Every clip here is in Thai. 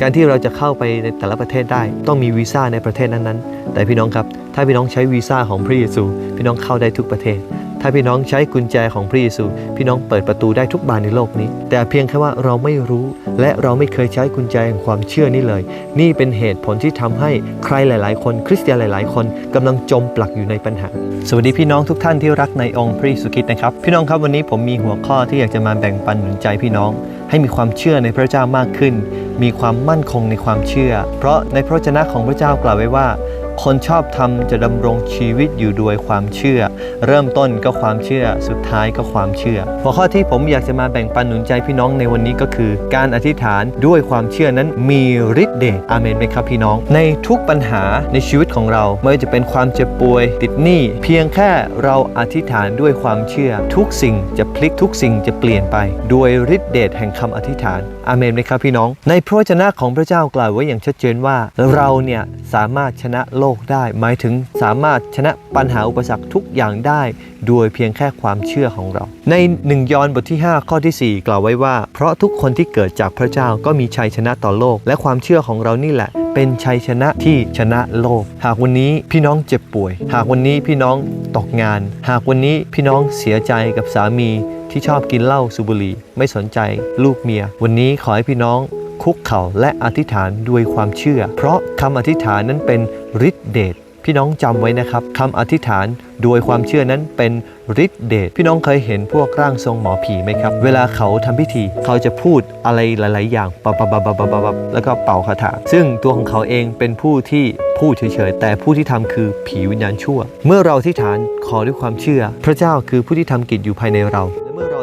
การที่เราจะเข้าไปในแต่ละประเทศได้ ต้องมีวีซ่าในประเทศนั้นๆ แต่พี่น้องครับ ถ้าพี่น้องใช้วีซ่าของพระเยซู พี่น้องเข้าได้ทุกประเทศ ถ้าพี่น้องใช้กุญแจของพระเยซู พี่น้องเปิดประตูได้ทุกบานในโลกนี้ แต่เพียงแค่ว่าเราไม่รู้ และเราไม่เคยใช้กุญแจแห่งความเชื่อนี้เลย นี่เป็นเหตุผลที่ทำให้ใครหลาย ๆ คน คริสเตียนหลาย ๆ คนกำลังจมปลักอยู่ในปัญหา สวัสดีพี่น้องทุกท่านที่รักในองค์พระเยซูคริสต์นะครับ พี่น้องครับวันนี้ผมมีหัวข้อที่อยากจะมาแบ่งปันหนุนใจพี่น้องให้มีความเชื่อในพระเจ้ามากขึ้น มีความมั่นคงในความเชื่อ เพราะในพระวจนะของพระเจ้ากล่าวไว้ว่า คนชอบธรรมจะดำรงชีวิตอยู่ด้วยความเชื่อ เริ่มต้นก็ความเชื่อสุดท้ายก็ความเชื่อ หัวข้อที่ผมอยากจะมาแบ่งปันหนุนใจพี่น้องในวันนี้ก็คือ การอธิษฐานด้วยความเชื่อนั้นมีฤทธิ์เดชอาเมนไหมครับพี่น้อง ในทุกปัญหาในชีวิตของเราไม่ว่าจะเป็นความเจ็บป่วย ติดหนี้เพียงแค่เราอธิษฐานด้วยความเชื่อ ทุกสิ่งจะพลิกทุกสิ่งจะเปลี่ยนไป ด้วยฤทธิ์เดชแห่งคำอธิษฐานอาเมนไหมครับพี่น้อง ในพระวจนะของพระเจ้ากล่าวไว้อย่างชัดเจนว่า เราเนี่ยสามารถชนะโลกได้ หมายถึงสามารถชนะปัญหาอุปสรรคทุกอย่างได้โดยเพียงแค่ความเชื่อของเรา ในหนึ่งยอห์นบทที่ 5 ข้อทีสี่4 กล่าวไว้ว่า เพราะทุกคนที่เกิดจากพระเจ้าก็มีชัยชนะต่อโลก และความเชื่อของเรานี่แหละเป็นชัยชนะที่ชนะโลก หากวันนี้พี่น้องเจ็บป่วย หากวันนี้พี่น้องตกงาน หากวันนี้พี่น้องเสียใจกับสามี ที่ชอบกินเหล้าสูบบุหรี่ไม่สนใจลูกเมีย วันนี้ขอให้พี่น้องคุกเข่าและอธิษฐานด้วยความเชื่อ เพราะคำอธิษฐานนั้นเป็นฤทธิเดชพี่น้องจำไว้นะครับคำอธิษฐานโดยความเชื่อนั้นเป็นฤทธิเดชพี่น้องเคยเห็นพวกร่างทรงหมอผีไหมครับ เวลาเขาทำพิธีเขาจะพูดอะไรหลาย ๆ อย่างปับปับปับปับปับปับแล้วก็เป่าคาถา ซึ่งตัวของเขาเองเป็นผู้ที่พูดเฉย ๆ แต่ผู้ที่ทำคือผีวิญญาณชั่ว เมื่อเราอธิษฐานขอด้วยความเชื่อ พระเจ้าคือผู้ที่ทำกิจอยู่ภายในเรา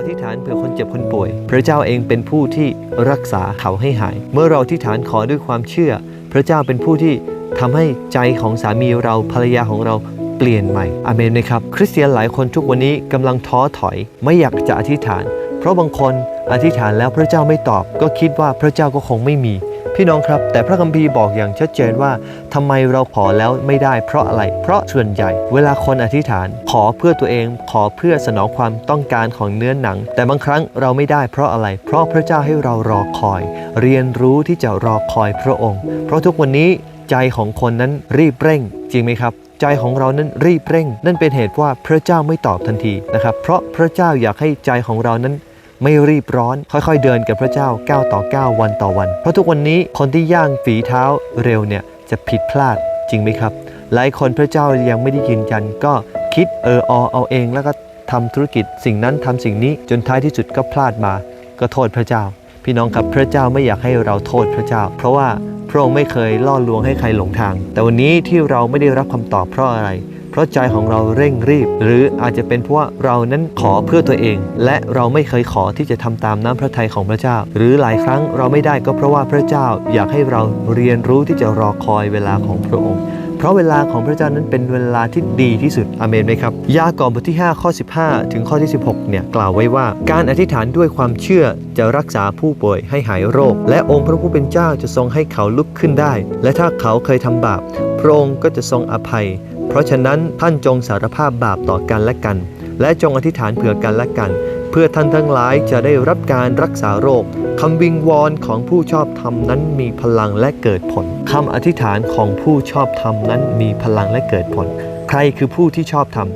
อธิษฐานเผื่อคนเจ็บคนป่วย พระเจ้าเองเป็นผู้ที่รักษาเขาให้หาย เมื่อเราอธิษฐานขอด้วยความเชื่อ พระเจ้าเป็นผู้ที่ทำให้ใจของสามีเราภรรยาของเราเปลี่ยนใหม่อเมนไหมครับ คริสเตียนหลายคนทุกวันนี้กำลังท้อถอย ไม่อยากจะอธิษฐาน เพราะบางคนอธิษฐานแล้วพระเจ้าไม่ตอบ ก็คิดว่าพระเจ้าก็คงไม่มี พี่น้องครับ แต่พระคัมภีร์บอกอย่างชัดเจนว่าทำไมเราขอแล้วไม่ได้เพราะอะไร เพราะส่วนใหญ่ เวลาคนอธิษฐาน ขอเพื่อตัวเองขอเพื่อสนองความต้องการของเนื้อหนัง แต่บางครั้งเราไม่ได้เพราะอะไร เพราะพระเจ้าให้เรารอคอย เรียนรู้ที่จะรอคอยพระองค์ เพราะทุกวันนี้ใจของคนนั้นรีบเร่ง จริงไหมครับใจของเรานั้นรีบเร่ง นั่นเป็นเหตุว่าพระเจ้าไม่ตอบทันทีนะครับ เพราะพระเจ้าอยากให้ใจของเรานั้น ไม่รีบร้อน ค่อยๆ เดินกับพระเจ้าก้าวต่อก้าววันต่อวัน เพราะทุกวันนี้คนที่ย่างฝีเท้าเร็วเนี่ยจะผิดพลาดจริงไหมครับ หลายคนพระเจ้ายังไม่ได้ยืนยันก็คิดเอออเอาเอง แล้วก็ทำธุรกิจสิ่งนั้นทำสิ่งนี้จนท้ายที่สุดก็พลาดมา ก็โทษพระเจ้า พี่น้องครับพระเจ้าไม่อยากให้เราโทษพระเจ้า เพราะว่าพระองค์ไม่เคยล่อลวงให้ใครหลงทาง แต่วันนี้ที่เราไม่ได้รับคำตอบเพราะอะไร เพราะใจของเราเร่งรีบ หรืออาจจะเป็นเพราะเรานั้นขอเพื่อตัวเอง และเราไม่เคยขอที่จะทำตามน้ำพระทัยของพระเจ้า หรือหลายครั้งเราไม่ได้ก็เพราะว่าพระเจ้าอยากให้เราเรียนรู้ที่จะรอคอยเวลาของพระองค์เพราะเวลาของพระเจ้านั้นเป็นเวลาที่ดีที่สุดอเมนไหมครับ ยากอบบทที่ 5 ข้อ 15 ถึงข้อที่ 16 เนี่ย กล่าวไว้ว่า การอธิษฐานด้วยความเชื่อจะรักษาผู้ป่วยให้หายโรค และองค์พระผู้เป็นเจ้าจะทรงให้เขาลุกขึ้นได้ และถ้าเขาเคยทำบาป พระองค์ก็จะทรงอภัย เพราะฉะนั้นท่านจงสารภาพบาปต่อกันและกัน และจงอธิษฐานเผื่อกันและกัน เพื่อท่านทั้งหลายจะได้รับการรักษาโรคคำวิงวอนของผู้ชอบธรรมนั้นมีพลังและเกิดผลคำอธิษฐานของผู้ชอบธรรมนั้นมีพลังและเกิดผล ใครคือผู้ที่ชอบธรรม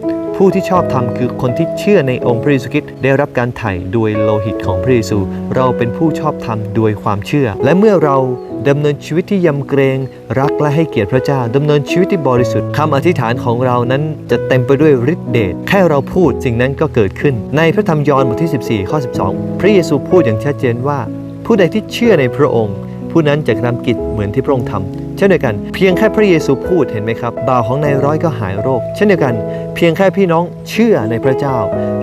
ผู้ที่ชอบธรรมคือคนที่เชื่อในองค์พระเยซูคริสต์ได้รับการไถ่โดยโลหิตของพระเยซู เราเป็นผู้ชอบธรรมโดยความเชื่อ และเมื่อเราดำเนินชีวิตที่ยำเกรงรักและให้เกียรติพระเจ้าดำเนินชีวิตที่บริสุทธิ์คำอธิษฐานของเรานั้นจะเต็มไปด้วยฤทธิเดชแค่เราพูดสิ่งนั้นก็เกิดขึ้น ในพระธรรมยอห์นบทที่ 14 ข้อ 12 พระเยซูพูดอย่างชัดเจนว่า ผู้ใดที่เชื่อในพระองค์ ผู้นั้นจะกระทำกิจเหมือนที่พระองค์ทำ เช่นเดียวกัน เพียงแค่พระเยซูพูดเห็นไหมครับบ่าวของนายร้อยก็หายโรค เช่นเดียวกัน เพียงแค่พี่น้องเชื่อในพระเจ้า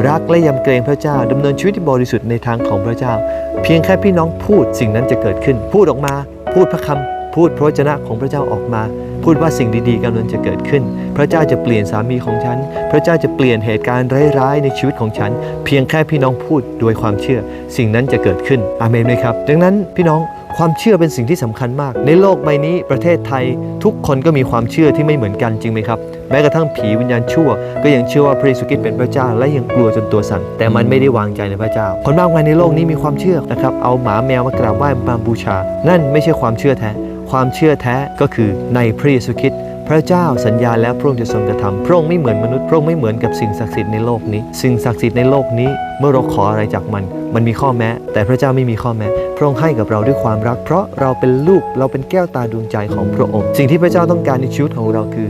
รักและยำเกรงพระเจ้าดำเนินชีวิตที่บริสุทธิ์ในทางของพระเจ้า เพียงแค่พี่น้องพูดสิ่งนั้นจะเกิดขึ้น พูดออกมา พูดพระคำพูดพระวจนะของพระเจ้าออกมา พูดว่าสิ่งดีๆกำลังจะเกิดขึ้น พระเจ้าจะเปลี่ยนสามีของฉัน พระเจ้าจะเปลี่ยนเหตุการณ์ร้ายๆในชีวิตของฉัน เพียงแค่พี่น้องพูดโดยความเชื่อ สิ่งนั้นจะเกิดขึ้นอาเมนไหมครับดังนั้นพี่น้องความเชื่อเป็นสิ่งที่สำคัญมาก ในโลกใบนี้ประเทศไทยทุกคนก็มีความเชื่อที่ไม่เหมือนกันจริงไหมครับ แม้กระทั่งผีวิญญาณชั่ว ก็ยังเชื่อว่าพระเยซูคริสต์เป็นพระเจ้า และยังกลัวจนตัวสั่นแต่มันไม่ได้วางใจในพระเจ้า คนมากมายในโลกนี้มีความเชื่อนะครับเอาหมาแมวมากราบไหว้มาบูชา นั่นไม่ใช่ความเชื่อแท้ ความเชื่อแท้ก็คือในพระเยซูคริสต์พระเจ้าสัญญาแล้วพระองค์จะทรงกระทำพระองค์ไม่เหมือนมนุษย์พระองค์ไม่เหมือนกับสิ่งศักดิ์สิทธิ์ในโลกนี้ สิ่งศักดิ์สิทธิ์ในโลกนี้เมื่อเราขออะไรจากมัน มันมีข้อแม้ แต่พระเจ้าไม่มีข้อแม้ พระองค์ให้กับเราด้วยความรัก เพราะเราเป็นลูกเราเป็นแก้วตาดวงใจของพระองค์ สิ่งที่พระเจ้าต้องการในชีวิตของเราคือ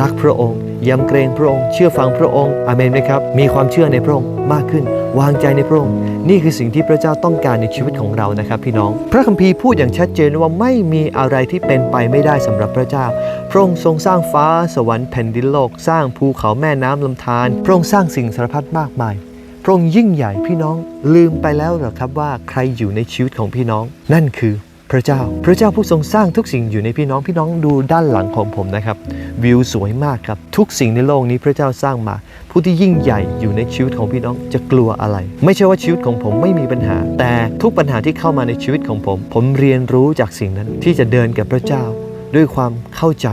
รักพระองค์ยำเกรงพระองค์ เชื่อฟังพระองค์อเมนไหมครับ มีความเชื่อในพระองค์มากขึ้น วางใจในพระองค์นี่คือสิ่งที่พระเจ้าต้องการในชีวิตของเรานะครับ พี่น้อง พระคัมภีร์พูดอย่างชัดเจนว่าไม่มีอะไรที่เป็นไปไม่ได้สำหรับพระเจ้า พระองค์ทรงสร้างฟ้าสวรรค์แผ่นดินโลก สร้างภูเขาแม่น้ำลำธารพระองค์สร้างสิ่งสารพัดมากมายพระองค์ยิ่งใหญ่พี่น้องลืมไปแล้วหรอครับว่าใครอยู่ในชีวิตของพี่น้อง นั่นคือ ระเจ้า พระเจ้าผู้ทรงสร้างทุกสิ่งอยู่ในพี่น้องพี่น้องดูด้านหลังของผมนะครับ วิวสวยมากครับ ทุกสิ่งในโลกนี้พระเจ้าสร้างมา ผู้ที่ยิ่งใหญ่อยู่ในชีวิตของพี่น้องจะกลัวอะไร ไม่ใช่ว่าชีวิตของผมไม่มีปัญหา แต่ทุกปัญหาที่เข้ามาในชีวิตของผม ผมเรียนรู้จากสิ่งนั้นที่จะเดินกับพระเจ้า ด้วยความเข้าใจ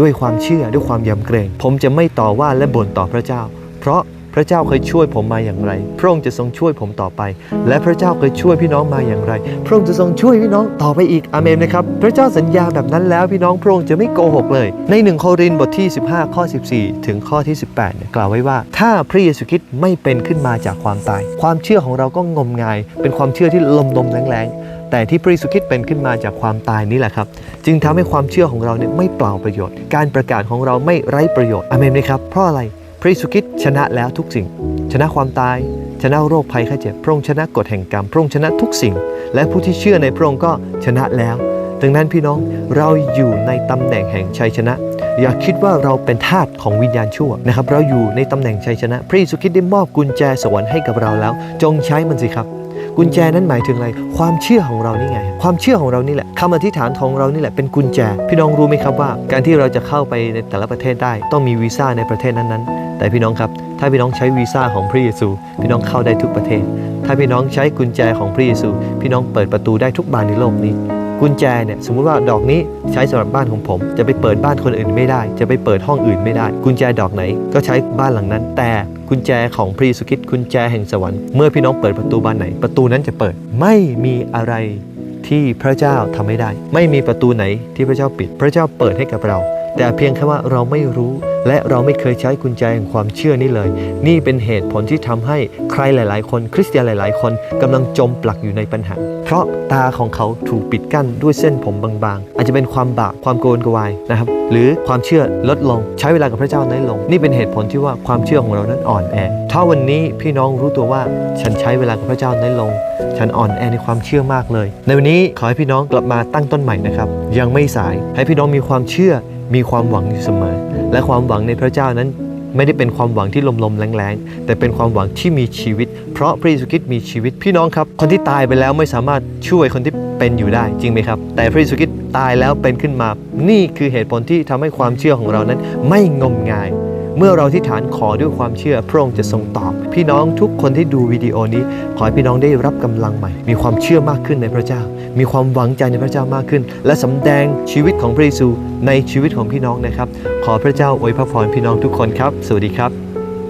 ด้วยความเชื่อ ด้วยความยำเกรง ผมจะไม่ต่อว่าและบ่นต่อพระเจ้า เพราะ พระเจ้าเคยช่วยผมมาอย่างไร พระองค์จะทรงช่วยผมต่อไป และพระเจ้าเคยช่วยพี่น้องมาอย่างไร พระองค์จะทรงช่วยพี่น้องต่อไปอีกอเมนนะครับพระเจ้าสัญญาแบบนั้นแล้วพี่น้องพระองค์จะไม่โกหกเลย ในหนึ่งโครินธ์บทที่ 15 ข้อ 14 ถึงข้อที่ 18เนี่ยกล่าวไว้ว่า ถ้าพระเยซูคริสต์ไม่เป็นขึ้นมาจากความตาย ความเชื่อของเราก็งมงาย เป็นความเชื่อที่ลมลมแรงๆแต่ที่พระเยซูคริสต์เป็นขึ้นมาจากความตายนี่แหละครับ จึงทำให้ความเชื่อของเราเนี่ยไม่เปล่าประโยชน์ การประกาศของเราไม่ไร้ประโยชน์อเมนไหมครับเพราะอะไร ระเยซูคริสต์ชนะแล้วทุกสิ่ง ชนะความตาย ชนะโรคภัยไข้เจ็บพระองค์ชนะกฎแห่งกรรมพระองค์ชนะทุกสิ่ง และผู้ที่เชื่อในพระองค์ก็ชนะแล้ว ดังนั้นพี่น้องเราอยู่ในตำแหน่งแห่งชัยชนะ อย่าคิดว่าเราเป็นทาสของวิญญาณชั่วนะครับ เราอยู่ในตำแหน่งชัยชนะ พระเยซูคริสต์ได้มอบกุญแจสวรรค์ให้กับเราแล้ว จงใช้มันสิครับ กุญแจนั้นหมายถึงอะไร ความเชื่อของเรานี่ไง ความเชื่อของเรานี่แหละคำอธิษฐานของเรานี่แหละเป็นกุญแจ พี่น้องรู้ไหมครับว่า การที่เราจะเข้าไปในแต่ละประเทศได้ ต้องมีวีซ่าในประเทศนั้นๆ แต่พี่น้องครับ ถ้าพี่น้องใช้วีซ่าของพระเยซู พี่น้องเข้าได้ทุกประเทศ ถ้าพี่น้องใช้กุญแจของพระเยซู พี่น้องเปิดประตูได้ทุกบานในโลกนี้กุญแจเนี่ยสมมุติว่าดอกนี้ใช้สำหรับบ้านของผม จะไปเปิดบ้านคนอื่นไม่ได้ จะไปเปิดห้องอื่นไม่ได้ กุญแจดอกไหนก็ใช้บ้านหลังนั้น แต่ กุญแจของพระเยซูคริสต์กุญแจแห่งสวรรค์เมื่อพี่น้องเปิดประตูบานไหน ประตูนั้นจะเปิด ไม่มีอะไรที่พระเจ้าทำไม่ได้ ไม่มีประตูไหนที่พระเจ้าปิด พระเจ้าเปิดให้กับเรา แต่เพียงแค่ว่าเราไม่รู้ และเราไม่เคยใช้กุญแจแห่งความเชื่อนี้เลย นี่เป็นเหตุผลที่ทำให้ใครหลาย ๆ คน คริสเตียนหลาย ๆ คนกำลังจมปลักอยู่ในปัญหา เพราะตาของเขาถูกปิดกั้นด้วยเส้นผมบาง ๆ อาจจะเป็นความบาปความโกนกวายนะครับหรือความเชื่อลดลง ใช้เวลากับพระเจ้าน้อยลง นี่เป็นเหตุผลที่ว่าความเชื่อของเรานั้นอ่อนแอ ถ้าวันนี้พี่น้องรู้ตัวว่าฉันใช้เวลากับพระเจ้าน้อยลง ฉันอ่อนแอในความเชื่อมากเลย ในวันนี้ขอให้พี่น้องกลับมาตั้งต้นใหม่นะครับ ยังไม่สาย ให้พี่น้องมีความเชื่อ มีความหวังอยู่เสมอ และความหวังในพระเจ้านั้น ไม่ได้เป็นความหวังที่ลมๆแรงๆ แต่เป็นความหวังที่มีชีวิต เพราะพระเยซูคริสต์มีชีวิตพี่น้องครับ คนที่ตายไปแล้วไม่สามารถช่วยคนที่เป็นอยู่ได้จริงไหมครับ แต่พระเยซูคริสต์ตายแล้วเป็นขึ้นมา นี่คือเหตุผลที่ทำให้ความเชื่อของเรานั้นไม่งมงาย เมื่อเราที่ฐานขอด้วยความเชื่อพระองค์จะทรงตอบ พี่น้องทุกคนที่ดูวิดีโอนี้ ขอให้พี่น้องได้รับกำลังใหม่ มีความเชื่อมากขึ้นในพระเจ้า มีความหวังใจในพระเจ้ามากขึ้น และสำแดงชีวิตของพระเยซูในชีวิตของพี่น้องนะครับ ขอพระเจ้าอวยพระพรพี่น้องทุกคนครับ สวัสดีครับ